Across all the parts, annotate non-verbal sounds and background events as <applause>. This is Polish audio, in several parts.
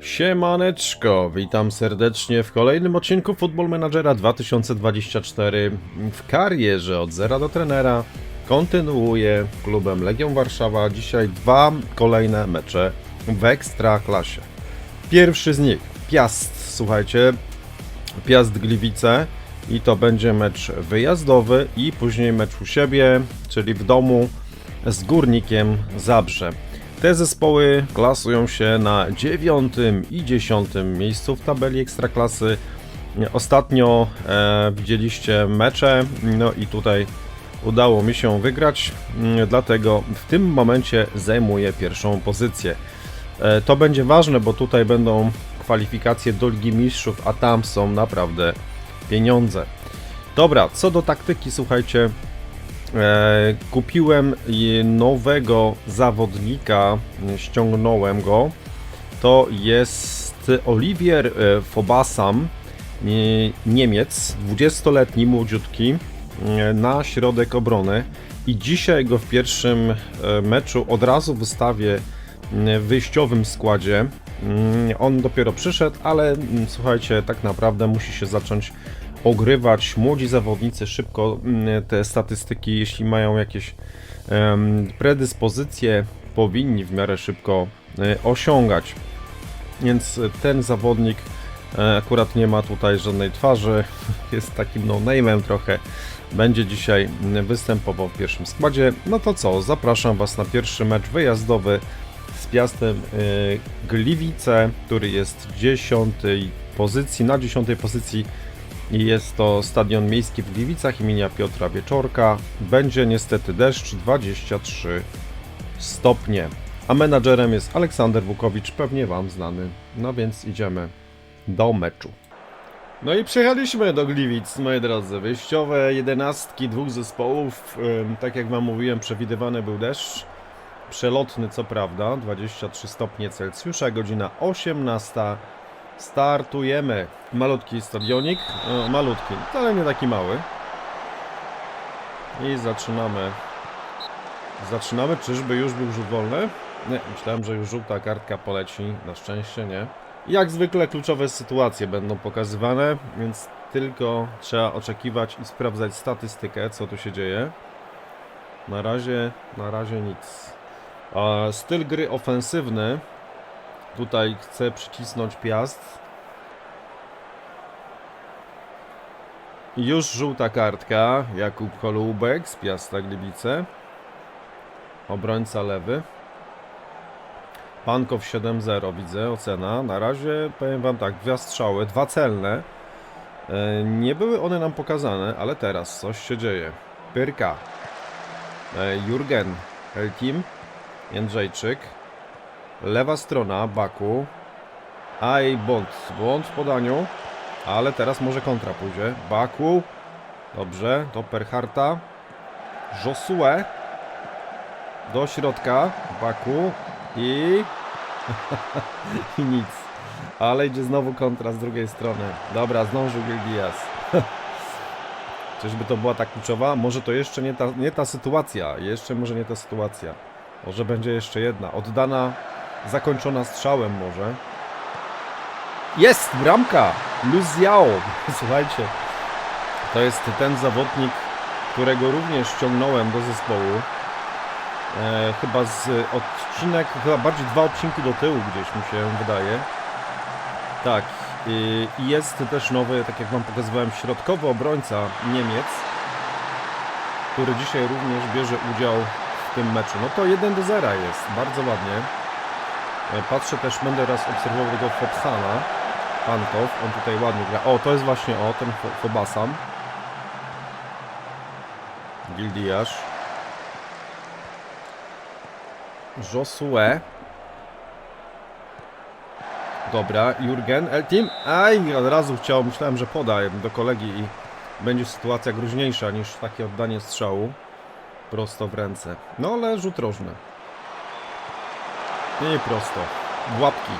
Siemaneczko, witam serdecznie w kolejnym odcinku Football Managera 2024 w karierze od zera do trenera. Kontynuuję klubem Legią Warszawa. Dzisiaj dwa kolejne mecze w Ekstra klasie. Pierwszy z nich Piast, słuchajcie, Piast Gliwice i to będzie mecz wyjazdowy i później mecz u siebie, czyli w domu z Górnikiem Zabrze. Te zespoły klasują się na dziewiątym i dziesiątym miejscu w tabeli Ekstraklasy. Ostatnio e, widzieliście mecze, no i tutaj udało mi się wygrać, mm, dlatego w tym momencie zajmuję pierwszą pozycję. E, to będzie ważne, bo tutaj będą kwalifikacje do Ligi Mistrzów, a tam są naprawdę pieniądze. Dobra, co do taktyki, słuchajcie, kupiłem i nowego zawodnika, ściągnąłem go. To jest Olivier e, Fobasam, nie- Niemiec, 20-letni, młodziutki, e, na środek obrony. I dzisiaj go w pierwszym e, meczu od razu wystawię w wyjściowym składzie. Mm, On dopiero przyszedł, ale mm, słuchajcie, tak naprawdę musi się zacząć ogrywać. Młodzi zawodnicy szybko mm, te statystyki, jeśli mają jakieś predyspozycje, powinni w miarę szybko e, osiągać. Więc ten zawodnik e, akurat nie ma tutaj żadnej twarzy, <laughs> jest takim no-name'em trochę. Będzie dzisiaj mm, występował w pierwszym składzie. No to co, zapraszam Was na pierwszy mecz wyjazdowy z Piastem e, Gliwice, który jest w 10 pozycji, na 10 pozycji jest to stadion miejski w Gliwicach imienia Piotra Wieczorka. Będzie niestety deszcz 23 stopnie. A menadżerem jest Aleksander Wukowicz, pewnie Wam znany. No więc idziemy do meczu. No i przyjechaliśmy do Gliwic, moi drodzy. Wyjściowe jedenastki dwóch zespołów. Tak jak Wam mówiłem, przewidywany był deszcz. Przelotny co prawda, 23 stopnie Celsjusza, godzina 18. Startujemy. Malutki stadionik. E, malutki, ale nie taki mały. I zaczynamy. Zaczynamy. Czyżby już był rzut wolny? Nie, myślałem, że już żółta kartka poleci. Na szczęście nie. Jak zwykle kluczowe sytuacje będą pokazywane, więc tylko trzeba oczekiwać i sprawdzać statystykę, co tu się dzieje. Na razie, na razie nic. Styl gry ofensywny. Tutaj chcę przycisnąć piast. Już żółta kartka. Jakub Kolubek z Piasta Gliwice. Obrońca lewy. Pankow 7-0 widzę, ocena. Na razie powiem wam tak, dwa strzały, dwa celne. E, Nie były one nam pokazane, ale teraz coś się dzieje. Pyrka. E, Jurgen. Helkim. Jędrzejczyk. Lewa strona, Baku. Aj, błąd. Błąd w podaniu. Ale teraz może kontra pójdzie. Baku. Dobrze, do Perharta. Josue. Do środka. Baku. I... <laughs> I nic. Ale idzie znowu kontra z drugiej strony. Dobra, zdążył Gildias. <laughs> Czyżby to była ta kluczowa? Może to jeszcze nie ta, nie ta sytuacja. Jeszcze może nie ta sytuacja. Może będzie jeszcze jedna. Oddana, zakończona strzałem może. Jest! Bramka! Luziao! <laughs> Słuchajcie, to jest ten zawodnik, którego również ściągnąłem do zespołu. E, chyba z odcinek, chyba bardziej dwa odcinki do tyłu gdzieś mi się wydaje. Tak. I jest też nowy, tak jak wam pokazywałem, środkowy obrońca Niemiec, który dzisiaj również bierze udział w tym meczu. No to 1 do 0 jest, bardzo ładnie. E, Patrzę też, będę raz obserwował tego Fobsana. Pankow, on tutaj ładnie gra. O, to jest właśnie, o, ten Fo- Fobasam. Gildiasz. Josue. Dobra, Jurgen, Eltim. Aj, od razu chciał, myślałem, że poda do kolegi i będzie sytuacja groźniejsza niż takie oddanie strzału prosto w ręce. No ale rzut rożny. Nie prosto. W łapki.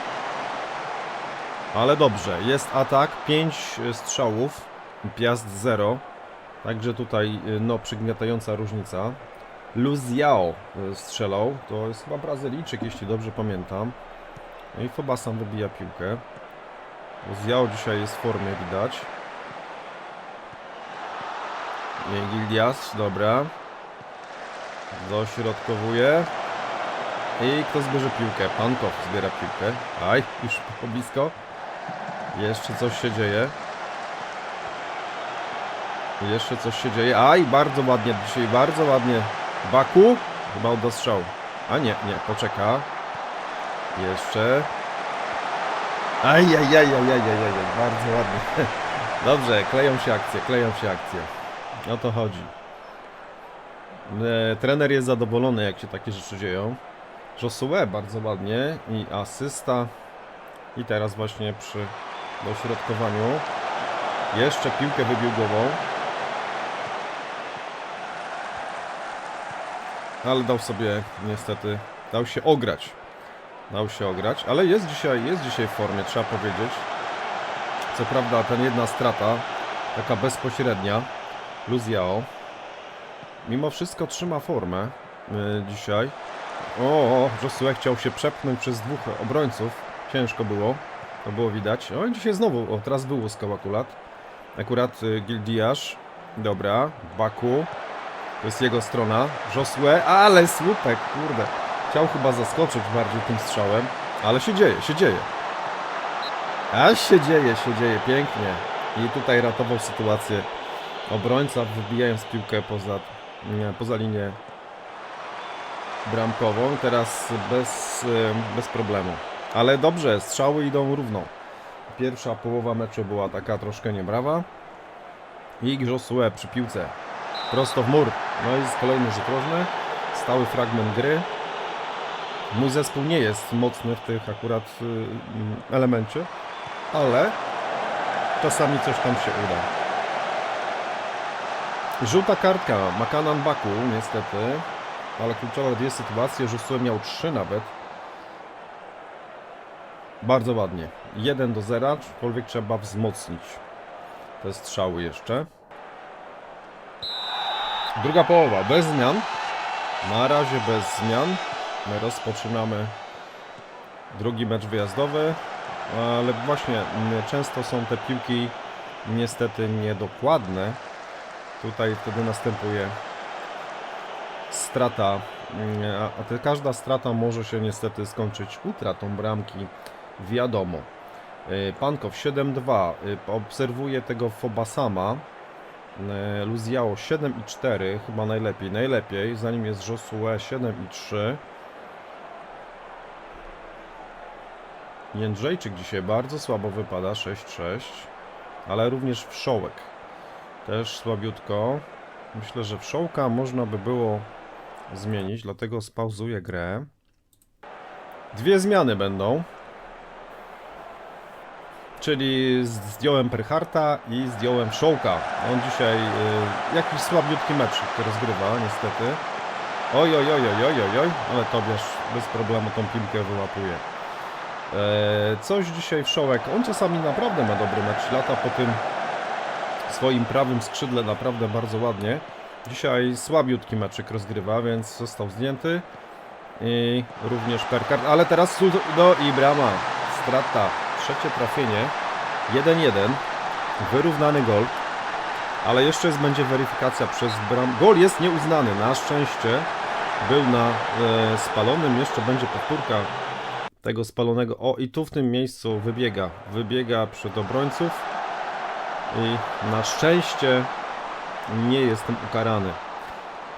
Ale dobrze, jest atak, 5 strzałów, Piast 0. Także tutaj y, no przygniatająca różnica. Luziao y, strzelał, to jest chyba Brazylijczyk, jeśli dobrze pamiętam. No i Fobasan wybija piłkę. Zjał dzisiaj jest w formie, widać. Gildias, dobra. Dośrodkowuje. I kto zbierze piłkę? Pankow zbiera piłkę. Aj, już po blisko. Jeszcze coś się dzieje. Jeszcze coś się dzieje. Aj, bardzo ładnie dzisiaj, bardzo ładnie. Baku chyba do strzału. A nie, nie, poczeka. Jeszcze. Aj, aj, aj, aj, aj, aj, aj, aj. bardzo ładnie. <laughs> Dobrze, kleją się akcje, kleją się akcje. O to chodzi. E, trener jest zadowolony, jak się takie rzeczy dzieją. Josue bardzo ładnie i asysta. I teraz właśnie przy dośrodkowaniu. Jeszcze piłkę wybił głową. Ale dał sobie niestety, dał się ograć. Dał się ograć, ale jest dzisiaj, jest dzisiaj w formie, trzeba powiedzieć. Co prawda ten jedna strata, taka bezpośrednia, Luziao. Mimo wszystko trzyma formę y, dzisiaj. O, Josue chciał się przepchnąć przez dwóch obrońców. Ciężko było, to było widać. O, i dzisiaj znowu, o, teraz wyłuskał akurat. Akurat y, Gildiasz. Dobra, Baku. To jest jego strona. Josue, ale słupek, kurde. Chciał chyba zaskoczyć bardziej tym strzałem, ale się dzieje, się dzieje. A się dzieje, się dzieje, pięknie. I tutaj ratował sytuację obrońca, wybijając piłkę poza, nie, poza linię bramkową. Teraz bez, e, bez problemu. Ale dobrze, strzały idą równo. Pierwsza połowa meczu była taka troszkę niebrawa. I Josue przy piłce. Prosto w mur. No i jest kolejny rzut rożny. Stały fragment gry. Mój zespół nie jest mocny w tych akurat y, y, elemencie, ale czasami coś tam się uda. Żółta kartka, Makanan Baku niestety, ale kluczowe dwie sytuacje, Josue miał trzy nawet. Bardzo ładnie. 1 do 0, aczkolwiek trzeba wzmocnić te strzały jeszcze. Druga połowa, bez zmian. Na razie bez zmian. My rozpoczynamy drugi mecz wyjazdowy, ale właśnie m, często są te piłki niestety niedokładne. Tutaj wtedy następuje strata, m, a- te, każda strata może się niestety skończyć utratą bramki, wiadomo. Y, Pankow 7-2, y, obserwuję tego Fobasama. E, Luziao 7 i 4, chyba najlepiej, najlepiej, zanim jest Josue 7 i 3. Jędrzejczyk dzisiaj bardzo słabo wypada, 6-6, ale również Wszołek też słabiutko. Myślę, że Wszołka można by było zmienić, dlatego spauzuję grę. Dwie zmiany będą. Czyli zdjąłem Perharta i zdjąłem Wszołka. On dzisiaj y, jakiś słabiutki mecz rozgrywa, niestety. Oj, oj, oj, oj, oj, oj, ale Tobiasz bez problemu tą piłkę wyłapuje. E, coś dzisiaj Wszołek, on czasami naprawdę ma dobry mecz, lata po tym swoim prawym skrzydle naprawdę bardzo ładnie. Dzisiaj słabiutki meczyk rozgrywa, więc został zdjęty. I również Perkart, ale teraz do i brama. Strata, trzecie trafienie. 1-1. Wyrównany gol. Ale jeszcze jest, będzie weryfikacja przez bram. Gol jest nieuznany, na szczęście. Był na e, spalonym, jeszcze będzie powtórka tego spalonego. O, i tu w tym miejscu wybiega. Wybiega przed obrońców. I na szczęście nie jestem ukarany.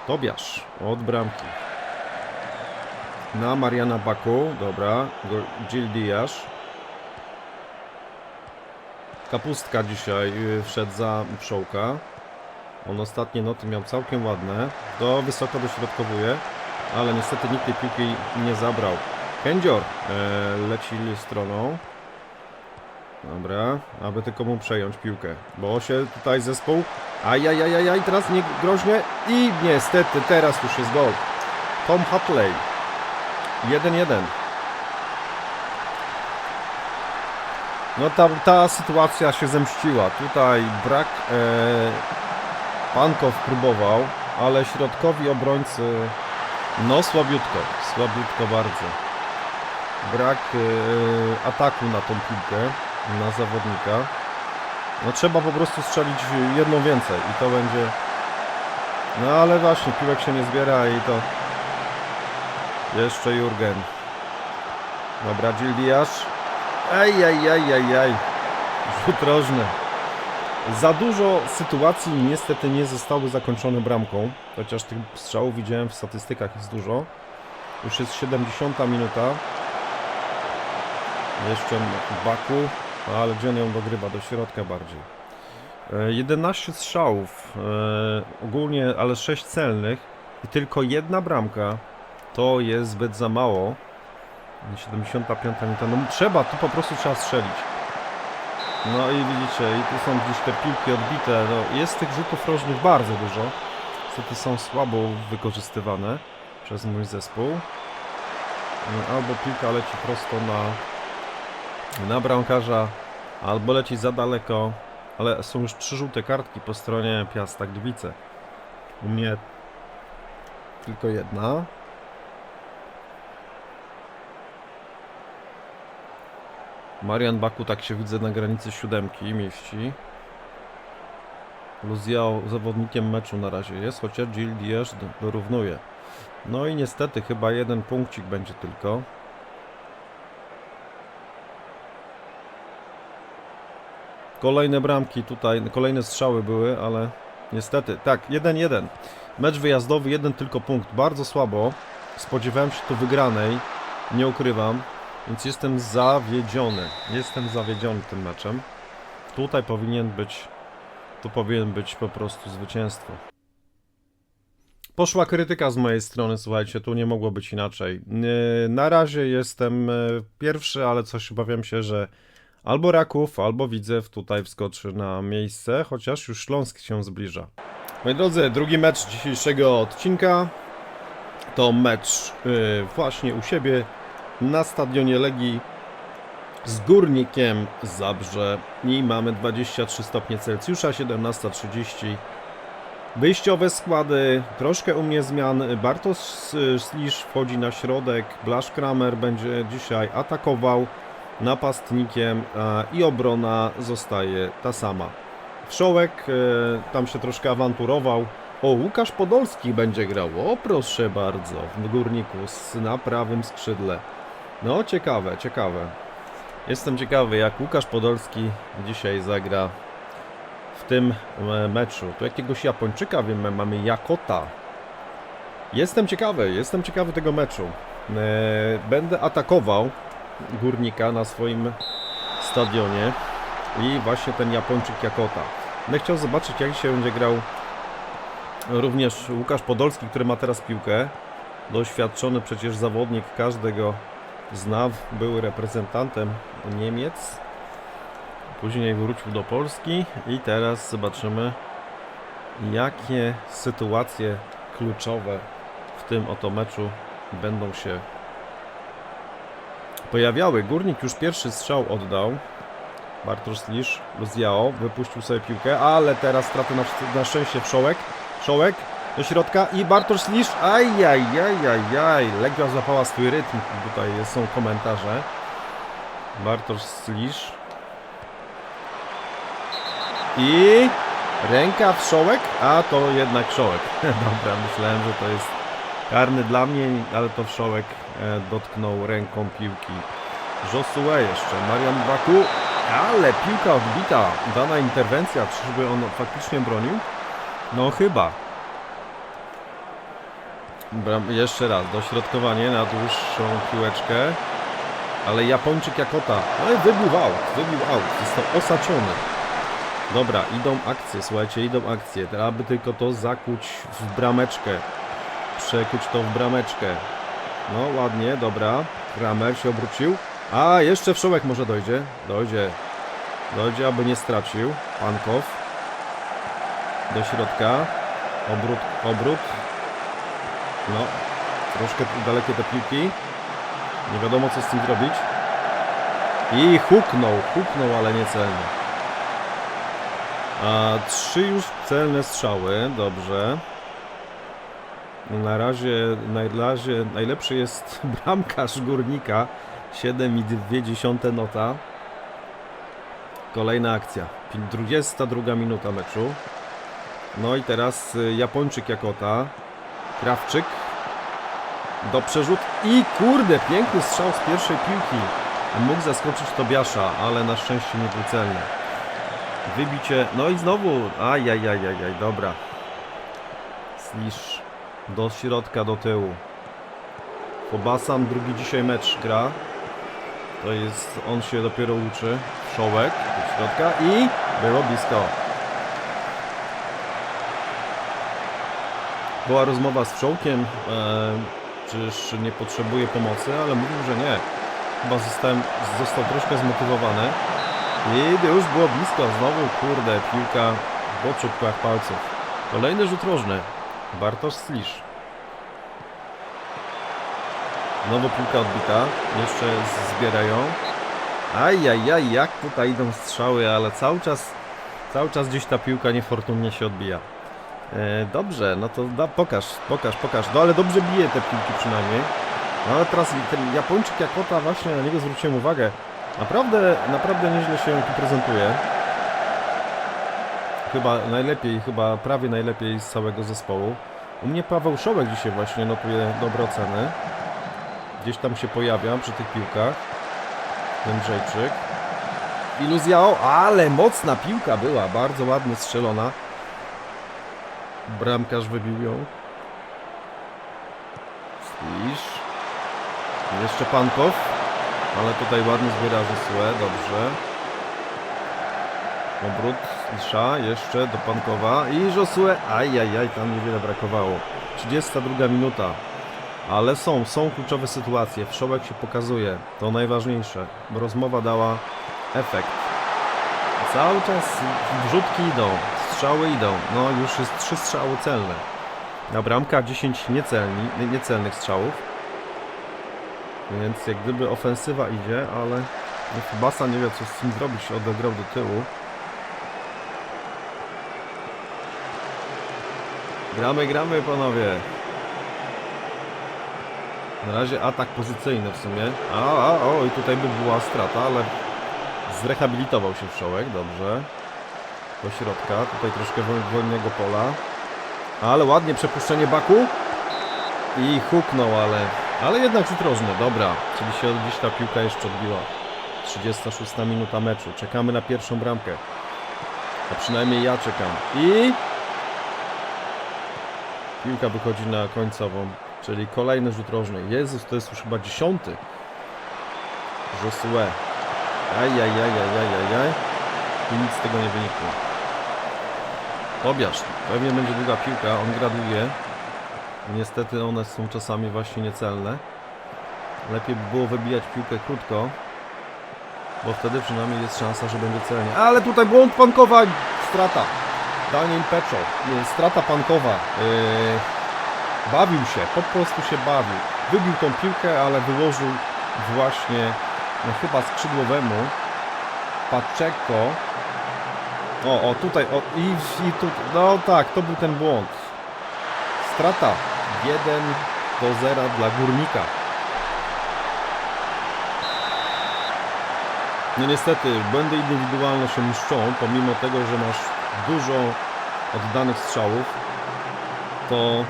Tobiasz od bramki. Na Mariana Baku. Dobra. Gil Diaz. Kapustka dzisiaj y, wszedł za Wszołka. On ostatnie noty miał całkiem ładne. Do wysoko dośrodkowuje, ale niestety nikt tej piłki nie zabrał. Kędzior e, leci stroną. Dobra, aby tylko mu przejąć piłkę, bo się tutaj zespół. Ajajajajaj, teraz nie groźnie i niestety teraz już jest gol. Tom Hatley. 1-1. No ta, ta sytuacja się zemściła. Tutaj brak. E, Pankow próbował, ale środkowi obrońcy. No słabiutko, słabiutko bardzo. brak yy, ataku na tą piłkę, na zawodnika. No trzeba po prostu strzelić jedną więcej i to będzie... No ale właśnie, piłek się nie zbiera i to... Jeszcze Jurgen. Dobra, Gil Diaz. Ej, ej, ej, ej, ej. Rzut. Za dużo sytuacji niestety nie zostały zakończone bramką. Chociaż tych strzałów widziałem w statystykach jest dużo. Już jest 70 minuta. Jeszcze Baku, ale on ją dogrywa? Do środka bardziej. E, 11 strzałów e, ogólnie, ale 6 celnych i tylko jedna bramka. To jest zbyt za mało. 75 minuta. No trzeba, tu po prostu trzeba strzelić. No i widzicie, i tu są gdzieś te piłki odbite. No, jest tych rzutów rożnych bardzo dużo. Niestety są słabo wykorzystywane przez mój zespół. No, Albo piłka leci prosto na, na bramkarza, albo leci za daleko. Ale są już trzy żółte kartki po stronie Piasta Gliwice. U mnie tylko jedna. Marian Baku tak się widzę na granicy siódemki mieści. Luziao zawodnikiem meczu na razie jest, chociaż Gil do- dorównuje. No i niestety chyba jeden punkcik będzie tylko. Kolejne bramki tutaj, kolejne strzały były, ale niestety, tak, 1-1. Mecz wyjazdowy, jeden tylko punkt, bardzo słabo. Spodziewałem się tu wygranej, nie ukrywam. Więc jestem zawiedziony. Jestem zawiedziony tym meczem. Tutaj powinien być. Tu powinien być po prostu zwycięstwo. Poszła krytyka z mojej strony, słuchajcie, tu nie mogło być inaczej. Yy, Na razie jestem yy, pierwszy, ale coś obawiam się, że albo Raków, albo Widzew tutaj wskoczy na miejsce, chociaż już Śląsk się zbliża. Moi drodzy, drugi mecz dzisiejszego odcinka to mecz yy, właśnie u siebie na stadionie Legii z Górnikiem Zabrze i mamy 23 stopnie Celsjusza, 17.30. Wyjściowe składy, troszkę u mnie zmian. Bartosz Slisz wchodzi na środek, Blasz Kramer będzie dzisiaj atakował napastnikiem i obrona zostaje ta sama. Wszołek e, tam się troszkę awanturował. O, Łukasz Podolski będzie grał. O, proszę bardzo, w Górniku na prawym skrzydle. No, ciekawe, ciekawe. Jestem ciekawy, jak Łukasz Podolski dzisiaj zagra w tym e, meczu. Tu jakiegoś Japończyka wiemy, mamy Jakota. Jestem ciekawy, jestem ciekawy tego meczu. E, Będę atakował Górnika na swoim stadionie i właśnie ten Japończyk Jakota. Będę chciał zobaczyć, jak się będzie grał również Łukasz Podolski, który ma teraz piłkę. Doświadczony przecież zawodnik, każdego zna, był reprezentantem Niemiec. Później wrócił do Polski i teraz zobaczymy, jakie sytuacje kluczowe w tym oto meczu będą się pojawiały. Górnik już pierwszy strzał oddał. Bartosz Slisz, Luziao, wypuścił sobie piłkę, ale teraz straty na, na szczęście Wszołek. Wszołek do środka i Bartosz Slisz, ajajajajaj, Legia złapała swój rytm, tutaj są komentarze. Bartosz Slisz. I ręka Wszołek, a to jednak Wszołek. <laughs> Dobra, myślałem, że to jest karny dla mnie, ale to Wszołek e, dotknął ręką piłki. Josue jeszcze, Marian Baku, ale piłka odbita, dana interwencja, czyżby on faktycznie bronił? No chyba. Bram, jeszcze raz, dośrodkowanie na dłuższą piłeczkę. Ale Japończyk Jakota, no i wybił out, wybił out, został osaczony. Dobra, idą akcje, słuchajcie, idą akcje. Teraz by tylko to zakuć w brameczkę. Przekuć to w brameczkę. No ładnie, dobra. Kramer się obrócił. A, jeszcze Wszołek może dojdzie. Dojdzie. Dojdzie, aby nie stracił. Pankow. Do środka. Obrót, obrót. No. Troszkę dalekie te piłki. Nie wiadomo co z tym zrobić. I huknął, huknął, ale nie celnie. A trzy już celne strzały, dobrze. Na razie, na razie najlepszy jest <laughs> bramkarz górnika. 7,2 nota. Kolejna akcja. 22 minuta meczu. No i teraz y, Japończyk Jakota. Krawczyk. Do przerzut. I kurde, piękny strzał z pierwszej piłki. Mógł zaskoczyć Tobiasza, ale na szczęście nie był celny. Wybicie. No i znowu. Ajajajajaj, dobra. Slisz. Do środka, do tyłu. Fobasan drugi dzisiaj mecz gra. To jest, on się dopiero uczy. Szołek do środka i było blisko. Była rozmowa z Wszołkiem, e, czyż nie potrzebuje pomocy, ale mówił, że nie. Chyba zostałem, został troszkę zmotywowany. I już było blisko, znowu kurde, piłka po czubkach palców. Kolejny rzut rożny. Bartosz Slisz. Znowu piłka odbita. Jeszcze z- zbierają. Ajajaj, jak tutaj idą strzały, ale cały czas, cały czas gdzieś ta piłka niefortunnie się odbija. E, dobrze, no to da, pokaż, pokaż, pokaż. No ale dobrze bije te piłki przynajmniej. No ale teraz ten Japończyk Jakota, właśnie na niego zwróciłem uwagę. Naprawdę, naprawdę nieźle się tu prezentuje. Chyba najlepiej, chyba prawie najlepiej z całego zespołu. U mnie Paweł Szołek dzisiaj właśnie notuje dobre oceny. Gdzieś tam się pojawia przy tych piłkach. Jędrzejczyk. Iluzjao, ale mocna piłka była, bardzo ładnie strzelona. Bramkarz wybił ją. Slisz. Jeszcze Pankow. Ale tutaj ładnie zbiera Żosue, dobrze. Obrót Slisza, jeszcze do Pankowa i Żosue. Ajajaj, tam niewiele brakowało. 32 minuta. Ale są, są kluczowe sytuacje. Wszołek się pokazuje. To najważniejsze. Rozmowa dała efekt. Cały czas wrzutki idą, strzały idą. No już jest trzy strzały celne. Na bramka 10 niecelni, nie- niecelnych strzałów. Więc jak gdyby ofensywa idzie, ale Basa nie wie co z tym zrobić. Odegrał do tyłu. Gramy, gramy panowie. Na razie atak pozycyjny w sumie. A, a, o, i tutaj by była strata, ale zrehabilitował się Wszołek, dobrze. Do środka, tutaj troszkę wol- wolnego pola. Ale ładnie przepuszczenie Baku. I huknął, ale, ale jednak rzut rożny, dobra. Czyli się gdzieś ta piłka jeszcze odbiła. 36 minuta meczu. Czekamy na pierwszą bramkę. A przynajmniej ja czekam. I piłka wychodzi na końcową. Czyli kolejny rzut rożny. Jezus, to jest już chyba dziesiąty. Josue. Ajajajajajajaj. I nic z tego nie wynikło. Tobiasz. Pewnie będzie długa piłka. On graduje. Niestety one są czasami właśnie niecelne. Lepiej by było wybijać piłkę krótko. Bo wtedy przynajmniej jest szansa, że będzie celnie. Ale tutaj błąd Pankowa. Strata. Daniel Peczo. Strata Pankowa. Yy, bawił się. Po prostu się bawił. Wybił tą piłkę, ale wyłożył właśnie no, chyba skrzydłowemu Paczeko. O, o, tutaj, o, i, i tu, no tak, to był ten błąd. Strata 1 do 0 dla Górnika. No niestety, błędy indywidualne się niszczą, pomimo tego, że masz dużo oddanych strzałów, to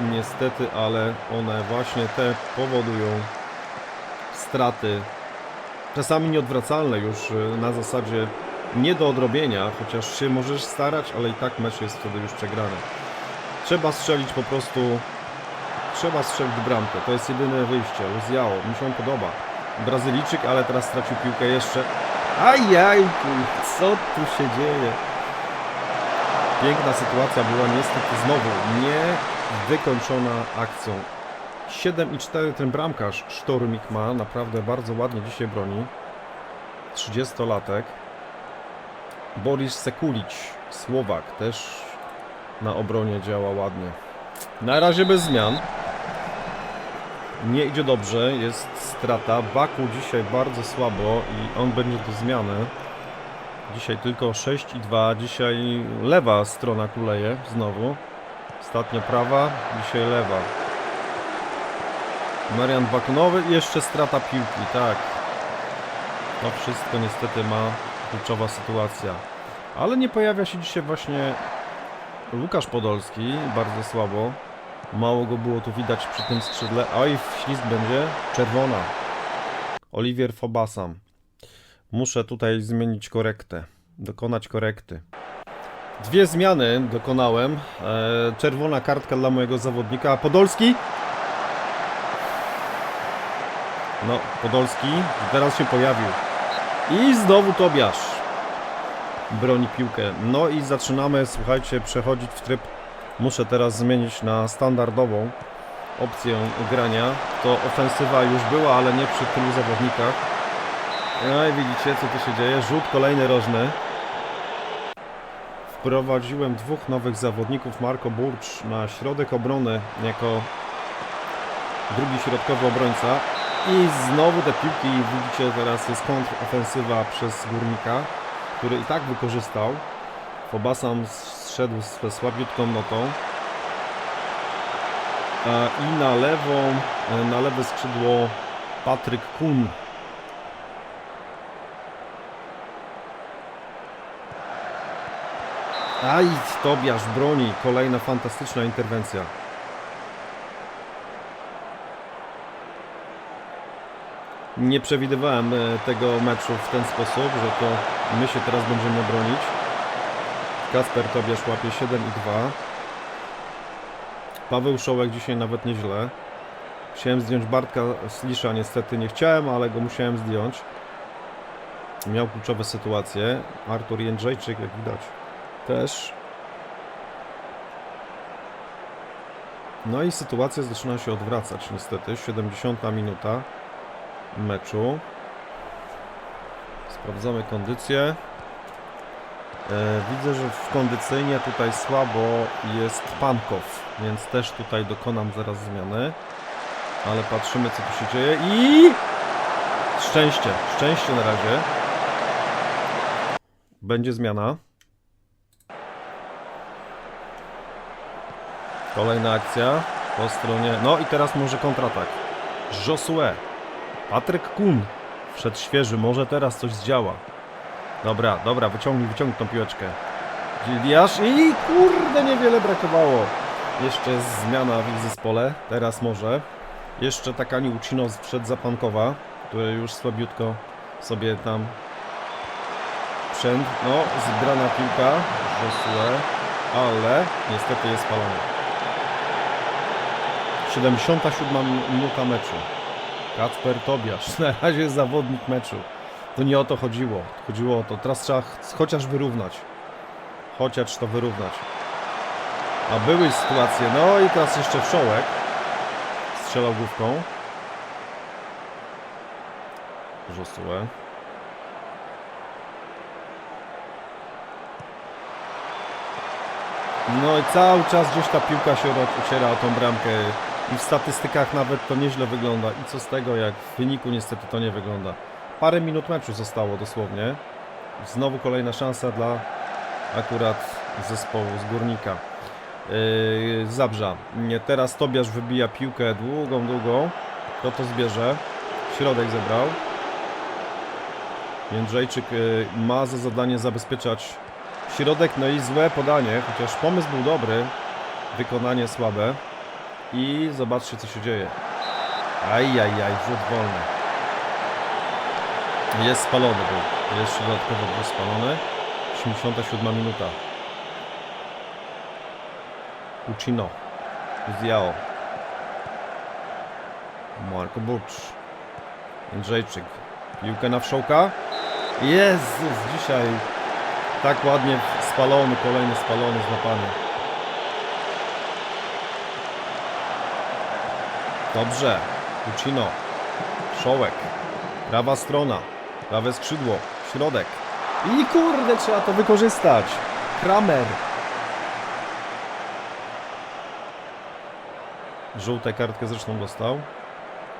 niestety, ale one właśnie te powodują straty, czasami nieodwracalne już y, na zasadzie nie do odrobienia, chociaż się możesz starać, ale i tak mecz jest wtedy już przegrany. Trzeba strzelić po prostu, trzeba strzelić bramkę, to jest jedyne wyjście. Luziao, mi się on podoba. Brazylijczyk, ale teraz stracił piłkę jeszcze. Ajajku, co tu się dzieje? Piękna sytuacja była niestety znowu nie wykończona akcją. 7,4 ten bramkarz Sztormik ma, naprawdę bardzo ładnie dzisiaj broni. 30-latek. Boris Sekulić, Słowak, też na obronie działa ładnie. Na razie bez zmian. Nie idzie dobrze, jest strata. Baku dzisiaj bardzo słabo i on będzie do zmiany. Dzisiaj tylko 6 i 2. Dzisiaj lewa strona kuleje znowu. Ostatnio prawa, dzisiaj lewa. Marian Bakunowy jeszcze strata piłki, tak. To wszystko niestety ma kluczowa sytuacja. Ale nie pojawia się dzisiaj właśnie Łukasz Podolski, bardzo słabo. Mało go było tu widać przy tym skrzydle. Oj, ślizg będzie. Czerwona. Oliwier Fobasam. Muszę tutaj zmienić korektę. Dokonać korekty. Dwie zmiany dokonałem. E, czerwona kartka dla mojego zawodnika. A Podolski? No, Podolski teraz się pojawił. I znowu Tobiasz broni piłkę. No i zaczynamy, słuchajcie, przechodzić w tryb. Muszę teraz zmienić na standardową opcję grania. To ofensywa już była, ale nie przy tylu zawodnikach. No i widzicie, co tu się dzieje. Rzut kolejny rożny. Wprowadziłem dwóch nowych zawodników. Marco Burcz na środek obrony jako drugi środkowy obrońca. I znowu te piłki, widzicie, teraz jest kontrofensywa przez Górnika, który i tak wykorzystał. Fobasam zszedł ze słabiutką notą. E, I na lewą, e, na lewe skrzydło Patryk Kun. Aj, Tobiasz broni. Kolejna fantastyczna interwencja. Nie przewidywałem e, tego meczu w ten sposób, że to my się teraz będziemy bronić. Kasper Tobiasz łapie 7 i 2. Paweł Szołek dzisiaj nawet nieźle. Chciałem zdjąć Bartka Slisza, niestety nie chciałem, ale go musiałem zdjąć. Miał kluczowe sytuacje. Artur Jędrzejczyk, jak widać, też. No i sytuacja zaczyna się odwracać, niestety. 70 minuta meczu. Sprawdzamy kondycję. E, widzę, że w kondycyjnie tutaj słabo jest Pankow, więc też tutaj dokonam zaraz zmiany. Ale patrzymy co tu się dzieje i... Szczęście, szczęście na razie. Będzie zmiana. Kolejna akcja po stronie... No i teraz może kontratak. Josue. Patryk Kun. Wszedł świeży, może teraz coś zdziała. Dobra, dobra, wyciągnij, wyciągnij tą piłeczkę. Gildiasz i kurde, niewiele brakowało. Jeszcze zmiana w zespole, teraz może. Jeszcze Takani Uchino wszedł za Pankowa, który już słabiutko sobie tam przędł. No, zbrana piłka, Josue, ale niestety jest spalony. 77 minuta meczu. Kacper Tobiasz, <laughs> na razie jest zawodnik meczu. To nie o to chodziło. Chodziło o to. Teraz trzeba ch- chociaż wyrównać. Chociaż to wyrównać. A były sytuacje. No i teraz jeszcze Wszołek. Strzelał główką. Josue. No i cały czas gdzieś ta piłka się uciera o tą bramkę. I w statystykach nawet to nieźle wygląda. I co z tego, jak w wyniku niestety to nie wygląda. Parę minut meczu zostało dosłownie. Znowu kolejna szansa dla akurat zespołu z Górnika. Yy, Zabrza. Teraz Tobiasz wybija piłkę długą, długą. Kto to zbierze? Środek zebrał. Jędrzejczyk yy, ma za zadanie zabezpieczać środek, no i złe podanie, chociaż pomysł był dobry, wykonanie słabe. I zobaczcie co się dzieje. Ajajaj, rzut wolny. Jest spalony był. Jeszcze dodatkowo był spalony. 87 minuta. Uchino. Ziao. Marko Burcz. Jędrzejczyk. Piłkę na wszołka. Jezus, dzisiaj tak ładnie spalony, kolejny spalony, złapany. Dobrze. Uchino. Szołek. Prawa strona. Prawe skrzydło. Środek. I kurde, trzeba to wykorzystać. Kramer. Żółtę kartkę zresztą dostał.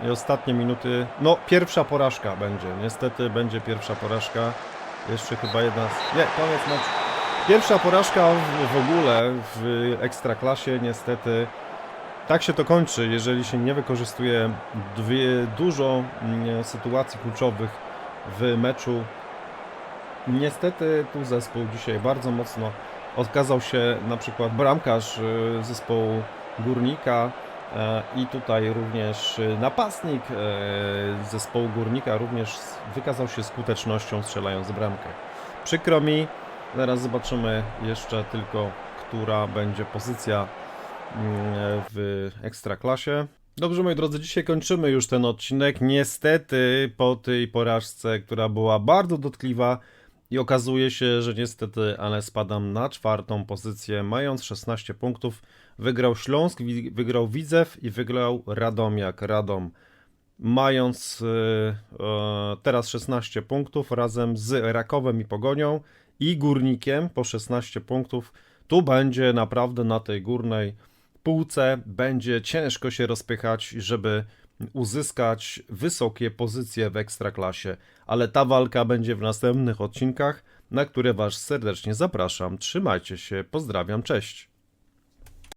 I ostatnie minuty. No, pierwsza porażka będzie. Niestety będzie pierwsza porażka. Jeszcze chyba jedna. Nie, koniec meczu. Pierwsza porażka w ogóle w ekstraklasie niestety Tak się to kończy, jeżeli się nie wykorzystuje dwie, dużo mm, sytuacji kluczowych w meczu. Niestety tu zespół dzisiaj bardzo mocno okazał się na przykład bramkarz y, zespołu Górnika e, i tutaj również napastnik e, zespołu Górnika również wykazał się skutecznością strzelając bramkę. Przykro mi, zaraz zobaczymy jeszcze tylko, która będzie pozycja w ekstraklasie. Dobrze, moi drodzy, dzisiaj kończymy już ten odcinek. Niestety po tej porażce, która była bardzo dotkliwa i okazuje się, że niestety, ale spadam na czwartą pozycję, mając 16 punktów. Wygrał Śląsk, wygrał Widzew i wygrał Radomiak, Radom. Mając e, e, teraz 16 punktów razem z Rakowem i Pogonią i Górnikiem po 16 punktów. Tu będzie naprawdę na tej górnej półce będzie ciężko się rozpychać, żeby uzyskać wysokie pozycje w ekstraklasie, ale ta walka będzie w następnych odcinkach, na które Was serdecznie zapraszam. Trzymajcie się, pozdrawiam, cześć.